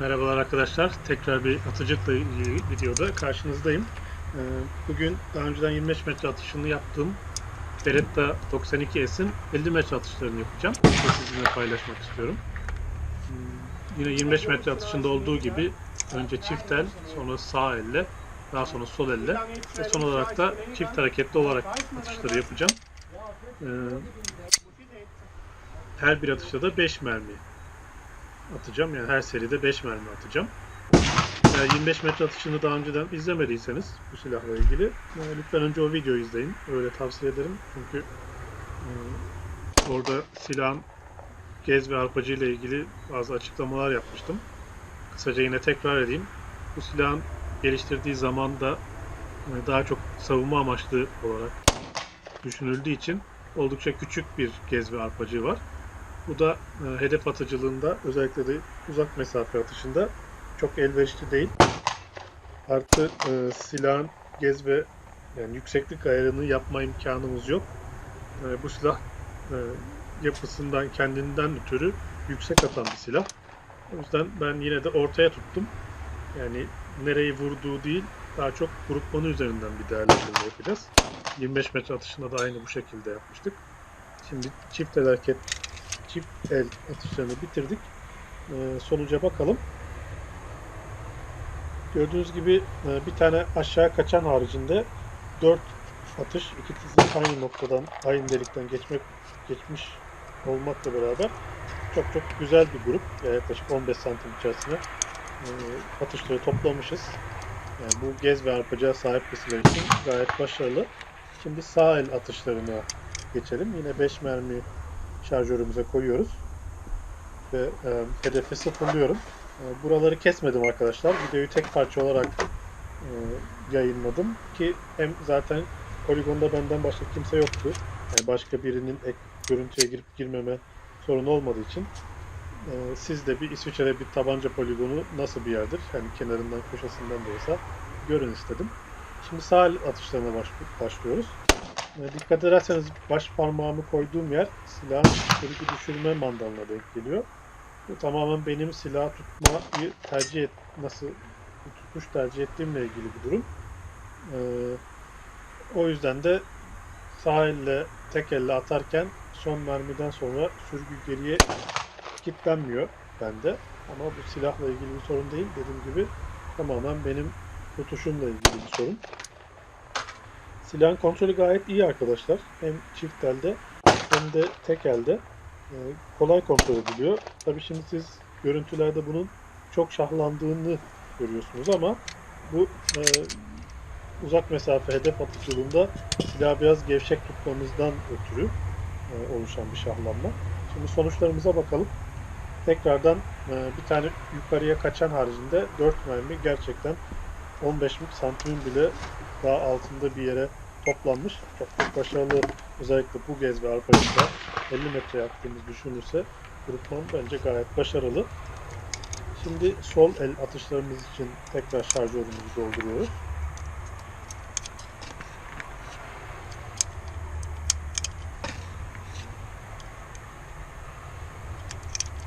Merhabalar arkadaşlar. Tekrar bir atıcılıkla ilgili videoda karşınızdayım. Ee, Bugün daha önceden 25 metre atışını yaptığım Beretta 92S'in 50 metre atışlarını yapacağım. Ve sizinle paylaşmak istiyorum. Hmm, Yine 25 metre atışında olduğu gibi önce çift el, sonra sağ elle, daha sonra sol elle ve son olarak da çift hareketli olarak atışları yapacağım. Ee, Her bir atışta da 5 mermi atacağım. Yani her seride 5 mermi atacağım. Eğer 25 metre atışını daha önceden izlemediyseniz bu silahla ilgili e, lütfen önce o videoyu izleyin. Öyle tavsiye ederim. Çünkü e, orada silahın gez ve arpacı ile ilgili bazı açıklamalar yapmıştım. Kısaca yine tekrar edeyim. Bu silahın geliştirdiği zamanda e, daha çok savunma amaçlı olarak düşünüldüğü için oldukça küçük bir gez ve arpacığı var. Bu da e, hedef atıcılığında özellikle de uzak mesafe atışında çok elverişli değil. Artı e, silahın gez ve yani yükseklik ayarını yapma imkanımız yok. E, bu silah e, yapısından kendinden ötürü yüksek atan bir silah. O yüzden ben yine de ortaya tuttum. Yani nereyi vurduğu değil daha çok grupmanı üzerinden bir değerlendirme yapacağız. 25 metre atışında da aynı bu şekilde yapmıştık. Şimdi çift el hareket çift el atışlarını bitirdik. Ee, sonuca bakalım. Gördüğünüz gibi e, bir tane aşağı kaçan haricinde 4 atış ikisi aynı noktadan aynı delikten geçmek geçmiş olmakla beraber çok çok güzel bir grup. Yani yaklaşık 15 santim içerisine e, atışları toplamışız. Yani bu gez ve arpacığa sahip silah için gayet başarılı. Şimdi sağ el atışlarına geçelim. Yine 5 mermi şarjörümüze koyuyoruz. Ve e, hedefi sıfırlıyorum. E, buraları kesmedim arkadaşlar. Videoyu tek parça olarak e, yayınladım ki hem zaten poligonda benden başka kimse yoktu. Yani başka birinin ek görüntüye girip girmeme sorunu olmadığı için e, siz de bir İsviçre bir tabanca poligonu nasıl bir yerdir? Yani kenarından köşesinden de olsa görün istedim. Şimdi sağ atışlarına baş, başlıyoruz. E, Dikkat ederseniz baş parmağımı koyduğum yer silahın sürgü düşürme mandalına denk geliyor. Bu tamamen benim silah tutmayı tercih et, nasıl tutuş tercih ettiğimle ilgili bir durum. E, o yüzden de sağ elle tek elle atarken son mermiden sonra sürgü geriye kilitlenmiyor bende. Ama bu silahla ilgili bir sorun değil. Dediğim gibi tamamen benim tutuşumla ilgili bir sorun. Silahın kontrolü gayet iyi arkadaşlar. Hem çift elde hem de tek elde e, kolay kontrol ediliyor. Tabii şimdi siz görüntülerde bunun çok şahlandığını görüyorsunuz ama bu e, uzak mesafe hedef atıcılığında silahı biraz gevşek tutmamızdan ötürü e, oluşan bir şahlanma. Şimdi sonuçlarımıza bakalım. Tekrardan e, bir tane yukarıya kaçan haricinde 4 mermi gerçekten 15 santim bile daha altında bir yere toplanmış. Çok çok başarılı özellikle bu gez ve arpacıkta 50 metre yaptığımız düşünülürse grupman bence gayet başarılı. Şimdi sol el atışlarımız için tekrar şarjörümüzü dolduruyoruz.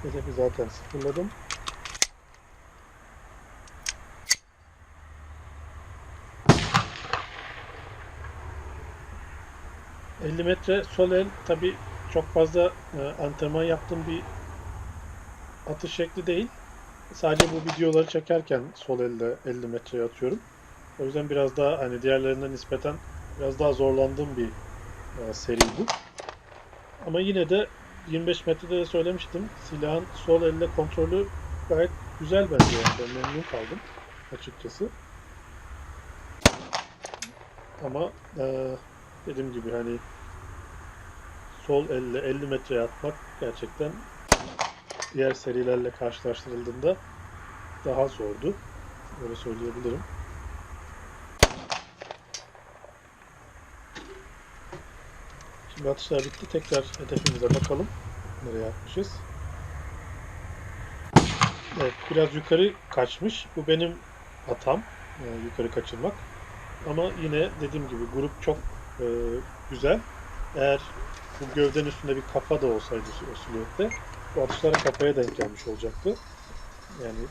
Hedefi zaten sıfırladım. ...50 metre sol el tabi çok fazla e, antrenman yaptığım bir atış şekli değil. Sadece bu videoları çekerken sol elde 50 metreye atıyorum. O yüzden biraz daha hani diğerlerinden nispeten biraz daha zorlandığım bir e, seri bu. Ama yine de 25 metrede de söylemiştim. Silahın sol elle kontrolü gayet güzel bence yani. Ben memnun kaldım açıkçası. Ama e, dediğim gibi hani sol elle 50 metreye atmak gerçekten diğer serilerle karşılaştırıldığında daha zordu. Öyle söyleyebilirim. Şimdi atışlar bitti. Tekrar hedefimize bakalım. Nereye atmışız? Evet, biraz yukarı kaçmış. Bu benim hatam. e, yukarı kaçırmak. Ama yine dediğim gibi grup çok e, güzel. Eğer bu gövdenin üstünde bir kafa da olsaydı o silüette bu atışlara kafaya denk gelmiş olacaktı. Yani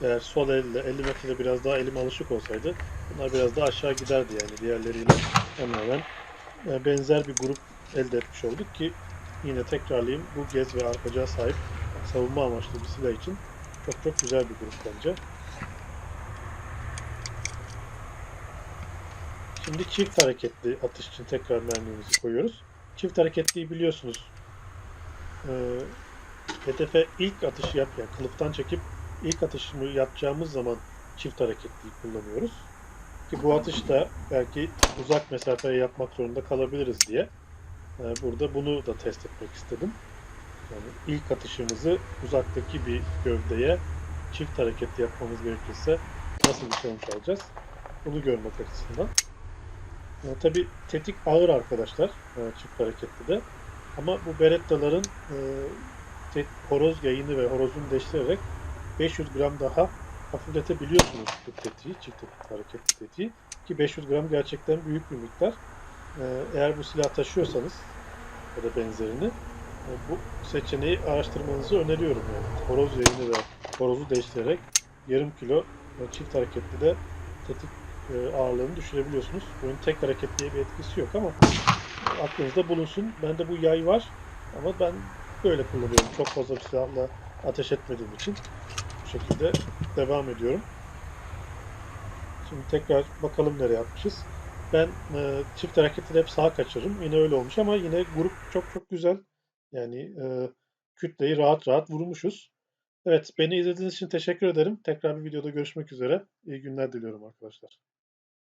eğer sol elle 50 metrede biraz daha elim alışık olsaydı bunlar biraz daha aşağı giderdi yani diğerleriyle hemen e, benzer bir grup elde etmiş olduk ki yine tekrarlayayım bu gez ve arkacağa sahip savunma amaçlı bir silah için çok çok güzel bir grup bence. Şimdi çift hareketli atış için tekrar mermimizi koyuyoruz. Çift hareketliyi biliyorsunuz. Ee, hedefe ilk atışı yap, yani kılıftan çekip ilk atışımı yapacağımız zaman çift hareketliyi kullanıyoruz. Ki bu atışta belki uzak mesafeye yapmak zorunda kalabiliriz diye e, burada bunu da test etmek istedim. Yani ilk atışımızı uzaktaki bir gövdeye çift hareketli yapmamız gerekirse nasıl bir sonuç alacağız? Bunu görmek açısından. E, Tabi tetik ağır arkadaşlar e, çift hareketli de. Ama bu Beretta'ların e, te- horoz yayını ve horozunu değiştirerek 500 gram daha hafifletebiliyorsunuz bu tetiği, çift tetik hareketli tetiği. Ki 500 gram gerçekten büyük bir miktar. E, eğer bu silah taşıyorsanız ya da benzerini e, bu seçeneği araştırmanızı öneriyorum. Yani. Horoz yayını ve horozu değiştirerek yarım kilo e, çift hareketli de tetik e, ağırlığını düşürebiliyorsunuz. Bunun tek hareketliye bir etkisi yok ama aklınızda bulunsun. Bende bu yay var ama ben böyle kullanıyorum. Çok fazla bir silahla ateş etmediğim için bu şekilde devam ediyorum. Şimdi tekrar bakalım nereye atmışız. Ben e, çift hareketleri hep sağa kaçırırım. Yine öyle olmuş ama yine grup çok çok güzel. Yani e, kütleyi rahat rahat vurmuşuz. Evet, beni izlediğiniz için teşekkür ederim. Tekrar bir videoda görüşmek üzere. İyi günler diliyorum arkadaşlar.